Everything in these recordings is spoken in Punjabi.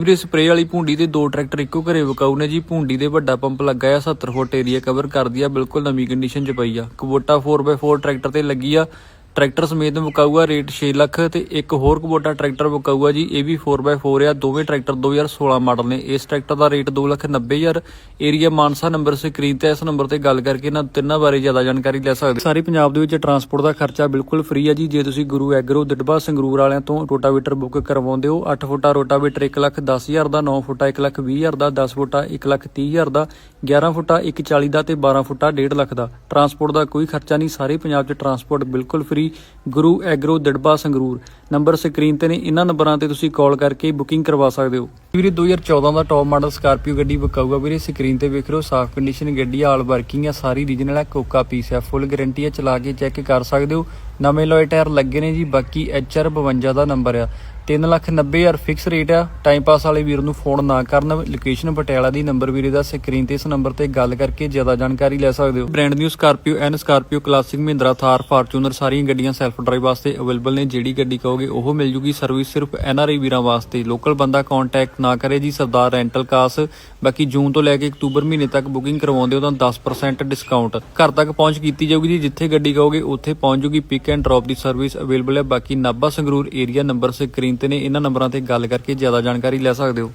ਵੀਰੇ, ਸਪਰੇਅ ਵਾਲੀ ਭੁੰਡੀ ਤੇ ਦੋ ਟਰੈਕਟਰ ਇੱਕੋ ਘਰੇ ਵਿਕਾਊ ਨੇ ਜੀ। ਭੁੰਡੀ ਦੇ ਵੱਡਾ ਪੰਪ ਲੱਗਾ ਆ 70 ਫੁੱਟ ਏਰੀਆ ਕਵਰ ਕਰਦੀ ਆ, ਬਿਲਕੁਲ ਨਵੀਂ ਕੰਡੀਸ਼ਨ 'ਚ ਪਈ ਆ। ਕਬੋਟਾ 4x4 ਟਰੈਕਟਰ ਤੇ ਲੱਗੀ ਆ। ਟਰੈਕਟਰ ਸਮੇਤ ਵਿਕਾਊ ਰੇਟ 6 ਲੱਖ ਤੇ ਇੱਕ ਹੋਰ ਕਬੋਟਾ ਟਰੈਕਟਰ ਵਿਕਾਊ ਜੀ, ਇਹ ਵੀ 4x4 ਆ, ਦੋਵੇਂ ਟਰੈਕਟਰ 2016 ਮਾਡਲ ਨੇ। ਇਸ ਟਰੈਕਟਰ ਦਾ rate 290000 area Mansa number screen ਤੇ ਇਸ ਨੰਬਰ ਤੇ ਗੱਲ ਕਰਕੇ ਇਹਨਾਂ ਤਿੰਨਾਂ ਬਾਰੇ ਜ਼ਿਆਦਾ ਜਾਣਕਾਰੀ ਲੈ ਸਕਦੇ ਸਾਰੇ ਪੰਜਾਬ ਦੇ ਵਿੱਚ ਟਰਾਂਸਪੋਰਟ ਦਾ ਖਰਚਾ ਬਿਲਕੁਲ ਫ੍ਰੀ ਆ ਜੀ। ਜੇ ਤੁਸੀਂ ਗੁਰੂ ਐਗਰੋ ਦਿੜਬਾ ਸੰਗਰੂਰ ਵਾਲਿਆਂ ਤੋਂ ਰੋਟਾਵੇਟਰ ਬੁੱਕ ਕਰਵਾਉਂਦੇ ਹੋ 8 ਫੁੱਟਾ ਰੋਟਾਵੇਟਰ 110000 ਦਾ 9 ਫੁੱਟਾ 120000 ਦਾ 10 ਫੁੱਟਾ 130000 ਦਾ 11 ਫੁੱਟਾ 140 ਦਾ ਤੇ 12 ਫੁੱਟਾ 1.5 ਲੱਖ ਦਾ। ਟਰਾਂਸਪੋਰਟ ਦਾ ਕੋਈ ਖਰਚਾ ਨਹੀਂ, ਸਾਰੇ ਪੰਜਾਬ 'ਚ ਟਰਾਂਸਪੋਰਟ ਬਿਲਕੁਲ free Guru agro Dirba Sangrur. Number screen ਤੇ ਨੇ ਇਹਨਾਂ ਨੰਬਰਾਂ ਤੇ ਤੁਸੀਂ ਕਾਲ ਕਰਕੇ ਬੁਕਿੰਗ ਕਰਵਾ ਸਕਦੇ ਹੋ। ਵੀਰੇ 2014 ਦਾ ਟੌਪ ਮਾਡਲ ਸਕਾਰਪੀਓ ਗੱਡੀ ਵਿਕਾਊਗਾ ਵੀਰੇ, ਸਕਰੀਨ ਤੇ ਵੇਖ ਰਹੇ ਹੋ, ਸਾਫ਼ ਕੰਡੀਸ਼ਨ ਗੱਡੀ ਆਲ ਵਰਕਿੰਗ ਆ, ਸਾਰੀ ਰੀਜਨਲ ਹੈ ਕੋਕਾ ਪੀਸ ਹੈ ਫੁੱਲ ਗਾਰੰਟੀ ਹੈ ਚਲਾ ਕੇ ਚੈੱਕ ਕਰ ਸਕਦੇ ਹੋ। ਨਵੇਂ ਲੋਏ ਟਾਇਰ ਲੱਗੇ ਨੇ ਜੀ, ਬਾਕੀ HR 52 ਦਾ ਨੰਬਰ ਆ। 390000 ਫਿਕਸ ਰੇਟ ਆ। ਟਾਈਮ ਪਾਸ ਵਾਲੇ ਵੀਰ ਨੂੰ ਫੋਨ ਨਾ ਕਰਨ। ਲੋਕੇਸ਼ਨ ਪਟਿਆਲਾ ਦੀ ਨੰਬਰ ਵੀਰੇ ਦਾ ਸਕਰੀਨ ਤੇ ਇਸ ਨੰਬਰ ਤੇ ਗੱਲ ਕਰਕੇ ਜ਼ਿਆਦਾ ਜਾਣਕਾਰੀ ਲੈ ਸਕਦੇ ਹੋ। Brand new Scorpio N Scorpio classic Mahindra Thar Fortuner ਸਾਰੀਆਂ ਗੱਡੀਆਂ ਸੈਲਫ ਡਰਾਈਵ ਵਾਸਤੇ ਅਵੇਲੇਬਲ ਨੇ। ਜਿਹੜੀ ਗੱਡੀ ਕਹੋਗੇ ਉਹ ਮਿਲ ਜੂਗੀ। ਸਰਵਿਸ ਸਿਰਫ ਐਨ ਆਰ ਆਈ ਵੀਰਾਂ ਵਾਸਤੇ। ਲੋਕਲ ਬੰਦਾ ਕੰਟੈਕਟ ਨਾ ਕਰੇ ਜੀ, ਸਰਦਾਰ ਰੈਂਟਲ ਕਾਸ ਬਾਕੀ ਜੂਨ ਤੋਂ ਲੈ ਕੇ ਅਕਤੂਬਰ ਮਹੀਨੇ ਤੱਕ ਬੁਕਿੰਗ ਕਰਵਾਉਂਦੇ ਹੋ ਤਾਂ 10% ਡਿਸਕਾਊਂਟ ਘਰ ਤੱਕ ਪਹੁੰਚ ਕੀਤੀ ਜਾਊਗੀ ਜੀ। ਜਿੱਥੇ ਗੱਡੀ ਕਹੋਗੇ ਉੱਥੇ ਪਹੁੰਚ ਜੂਗੀ। ਪਿਕ ਐਂਡ ਡ੍ਰੌਪ ਦੀ ਸਰਵਿਸ ਅਵੇਲੇਬਲ ਹੈ। ਬਾਕੀ Nabha Sangrur area number screen ਤੇ ਨੇ ਇਹਨਾਂ ਨੰਬਰਾਂ ਤੇ ਗੱਲ ਕਰਕੇ ਜ਼ਿਆਦਾ ਜਾਣਕਾਰੀ ਲੈ ਸਕਦੇ ਹੋ।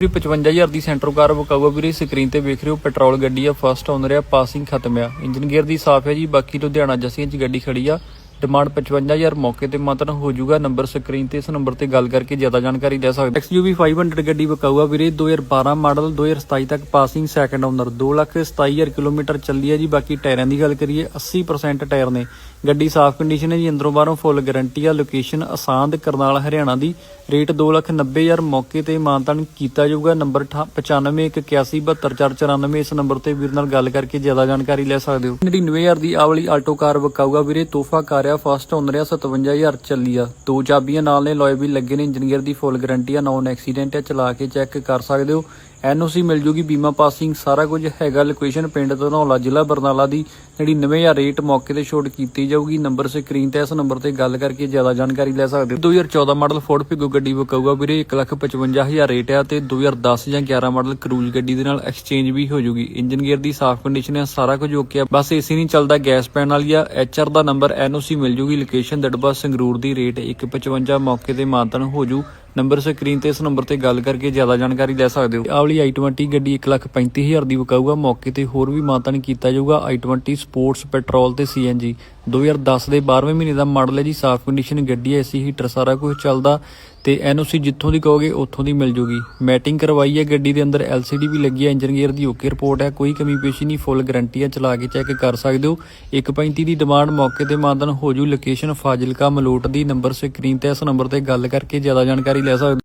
ਵੀਰੇ 55000 ਦੀ ਸੈਂਟਰੋ ਕਾਰ ਵਿਕਾਊਗਾ ਵੀਰੇ, ਸਕਰੀਨ ਤੇ ਵੇਖ ਰਹੇ ਹੋ, ਪੈਟਰੋਲ ਗੱਡੀ ਆ ਫਸਟ ਓਨਰ ਆ ਪਾਸਿੰਗ ਖਤਮ ਆ। ਇੰਜਨ ਗੇਅਰ ਦੀ ਸਾਫ਼ ਹੈ ਜੀ, ਬਾਕੀ ਲੁਧਿਆਣਾ ਜੱਸੀਆਂ 'ਚ ਗੱਡੀ ਖੜੀ ਆ। ਡਿਮਾਂਡ 55000 ਮੌਕੇ ਤੇ ਮਾਤਰ ਹੋ ਜਾਊਗਾ ਨੰਬਰ ਸਕਰੀਨ ਤੇ ਇਸ ਨੰਬਰ ਤੇ ਗੱਲ ਕਰਕੇ ਜ਼ਿਆਦਾ ਜਾਣਕਾਰੀ ਲੈ ਸਕਦੇ XUV 500 ਗੱਡੀ ਵਿਕਾਊਗਾ ਵੀਰੇ। 2012 ਮਾਡਲ 2027 ਤੱਕ ਪਾਸਿੰਗ ਸੈਕੰਡ ਓਨਰ 227000 ਕਿਲੋਮੀਟਰ ਚੱਲੀ ਹੈ ਜੀ। ਬਾਕੀ ਟਾਇਰਾਂ ਦੀ ਗੱਲ ਕਰੀਏ 80% ਟਾਇਰ ਨੇ। ਗੱਡੀ ਸਾਫ਼ ਕੰਡੀਸ਼ਨ ਹੈ ਜੀ, ਅੰਦਰੋਂ ਬਾਹਰੋਂ ਫੁੱਲ ਗਾਰੰਟੀ ਆ। ਲੋਕੇਸ਼ਨ ਆਸਾਂਦ ਕਰਨਾਲ, ਹਰਿਆਣਾ ਦੀ। ਰੇਟ 290000 ਮੌਕੇ ਤੇ ਮਾਨਤਾਨ ਕੀਤਾ ਜਾਊਗਾ। ਨੰਬਰ 9518172494 ਇਸ ਨੰਬਰ ਤੇ ਵੀਰ ਨਾਲ ਗੱਲ ਕਰਕੇ ਜ਼ਿਆਦਾ ਜਾਣਕਾਰੀ ਲੈ ਸਕਦੇ ਹੋ। 99000 ਦੀ ਆਹ ਵਾਲੀ ਆਲਟੋ ਕਾਰ ਵਿਕਾਊਗਾ ਵੀਰੇ। ਤੋਹਫਾ ਕਾਰ ਆ ਫਸਟ ਓਨਰ ਆ 57000 ਚੱਲੀ ਆ। ਦੋ ਚਾਬੀਆਂ ਨਾਲ ਨੇ, ਲੋਏ ਵੀ ਲੱਗੇ ਨੇ ਇੰਜੀਨੀਅਰ ਦੀ ਫੁੱਲ ਗਾਰੰਟੀ ਆ ਨੌਨ ਐਕਸੀਡੈਂਟ ਆ, ਚਲਾ ਕੇ ਚੈੱਕ ਕਰ ਸਕਦੇ ਹੋ। ਐਨਓਸੀ ਮਿਲ ਜੂਗੀ, ਬੀਮਾ ਪਾਸਿੰਗ ਸਾਰਾ ਕੁਝ ਹੈਗਾ ਲੋਕੇਸ਼ਨ ਪਿੰਡ ਧਨੌਲਾ ਜ਼ਿਲ੍ਹਾ ਬਰਨਾਲਾ ਦੀ 99000 ਰੇਟ ਮੌਕੇ ਤੇ ਛੋਟ ਕੀਤੀ ਜਾਊਗੀ। ਨੰਬਰ ਸਕਰੀਨ ਤੇ ਇਸ ਨੰਬਰ ਤੇ ਗੱਲ ਕਰਕੇ ਜ਼ਿਆਦਾ ਜਾਣਕਾਰੀ ਲੈ ਸਕਦੇ ਹੋ। 2014 ਮਾਡਲ ਫੋਰਡ ਪਿਗੋ ਗੱਡੀ ਵਿਕਾਊਗਾ ਵੀਰੇ 155000 ਰੇਟ ਆ ਤੇ 2010 ਜਾਂ 11 ਮਾਡਲ ਕਰੂਜ਼ ਗੱਡੀ ਦੇ ਨਾਲ ਐਕਸਚੇਂਜ ਵੀ ਹੋ ਜੂਗੀ। ਇੰਜਨ ਗੇਅਰ ਦੀ ਸਾਫ਼ ਕੰਡੀਸ਼ਨ ਹੈ ਸਾਰਾ ਕੁਝ ਓਕੇ ਆ। ਬਸ ਏਸੀ ਨਹੀਂ ਚੱਲਦਾ ਗੈਸ ਪੈਣ ਵਾਲੀ ਆ। ਐਚਆਰ ਦਾ ਨੰਬਰ ਐਨਓਸੀ ਮਿਲ ਜੂਗੀ। ਲੋਕੇਸ਼ਨ ਦੜਬਾ ਸੰਗਰੂਰ ਦੀ ਰੇਟ 155 ਮੌਕੇ ਤੇ ਮਾਨਤਨ ਹੋ ਜੂ। ਨੰਬਰ ਸਕਰੀਨ ਤੇ ਇਸ ਨੰਬਰ ਤੇ ਗੱਲ ਕਰਕੇ ਜ਼ਿਆਦਾ ਜਾਣਕਾਰੀ ਲੈ ਸਕਦੇ ਹੋ। ਆਹ ਵਾਲੀ i20 ਗੱਡੀ 135000 ਦੀ ਵਿਕਾਊਗਾ। ਮੌਕੇ ਤੇ ਹੋਰ ਵੀ ਮਾਨਤਨ ਕੀਤਾ ਜਾਊਗਾ। i20 ਸਪੋਰਟਸ ਪੈਟਰੋਲ ਤੇ CNG 2010 ਦੇ 12ਵੇਂ ਮਹੀਨੇ ਦਾ ਮਾਡਲ ਹੈ ਜੀ। ਸਾਫ਼ ਕੰਡੀਸ਼ਨ ਗੱਡੀ ਹੈ, ਏਸੀ ਹੀਟਰ ਸਾਰਾ ਕੁਝ ਚੱਲਦਾ ਤੇ ਐਨਓਸੀ ਜਿੱਥੋਂ ਦੀ ਕਹੋਗੇ, ਉੱਥੋਂ ਦੀ ਮਿਲ ਜੂਗੀ। ਮੈਟਿੰਗ ਕਰਵਾਈ ਹੈ ਗੱਡੀ ਦੇ ਅੰਦਰ। LCD ਵੀ ਲੱਗੀ ਹੈ। ਇੰਜਨ ਗੇਅਰ ਦੀ ਓਕੇ ਰਿਪੋਰਟ ਹੈ। ਕੋਈ ਕਮੀ ਪੇਸ਼ੀ ਨਹੀਂ। ਫੁੱਲ ਗਾਰੰਟੀ ਹੈ। ਚਲਾ ਕੇ ਚੈੱਕ ਕਰ ਸਕਦੇ ਹੋ। 135 ਦੀ ਡਿਮਾਂਡ ਮੌਕੇ ਤੇ ਮਾਨਦਨ ਹੋ ਜੂ। ਲੋਕੇਸ਼ਨ ਫਾਜ਼ਿਲਕਾ ਮਲੋਟ ਦੀ ਨੰਬਰ ਸਕਰੀਨ ਤੇ ਇਸ ਨੰਬਰ ਤੇ ਗੱਲ ਕਰਕੇ ਜ਼ਿਆਦਾ ਜਾਣਕਾਰੀ ਲੈ ਸਕਦੇ ਹੋ।